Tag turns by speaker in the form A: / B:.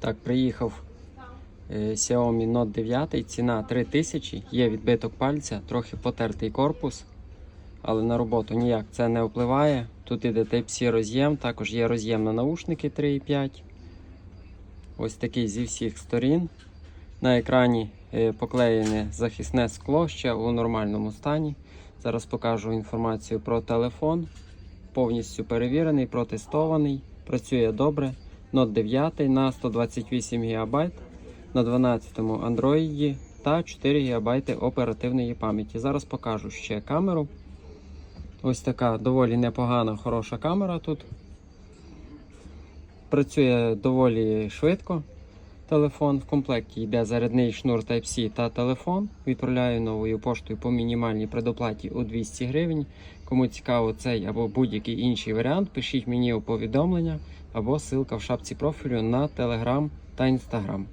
A: Так, приїхав е, Xiaomi Note 9, ціна 3000, є відбиток пальця, трохи потертий корпус, але на роботу ніяк це не впливає. Тут іде Type-C роз'єм, також є роз'єм на наушники 3.5. Ось такий зі всіх сторін. На екрані е, поклеєне захисне скло ще у нормальному стані. Зараз покажу інформацію про телефон. Повністю перевірений, протестований, працює добре. Note 9 на 128 ГБ на 12 Android та 4 ГБ оперативної пам'яті. Зараз покажу ще камеру. Ось така доволі непогана, хороша камера тут. Працює доволі швидко. Телефон в комплекті йде зарядний шнур Type-C та телефон. Відправляю новою поштою по мінімальній предоплаті у 200 гривень. Кому цікаво цей або будь-який інший варіант, пишіть мені у повідомлення або ссылка в шапці профілю на Telegram та Instagram.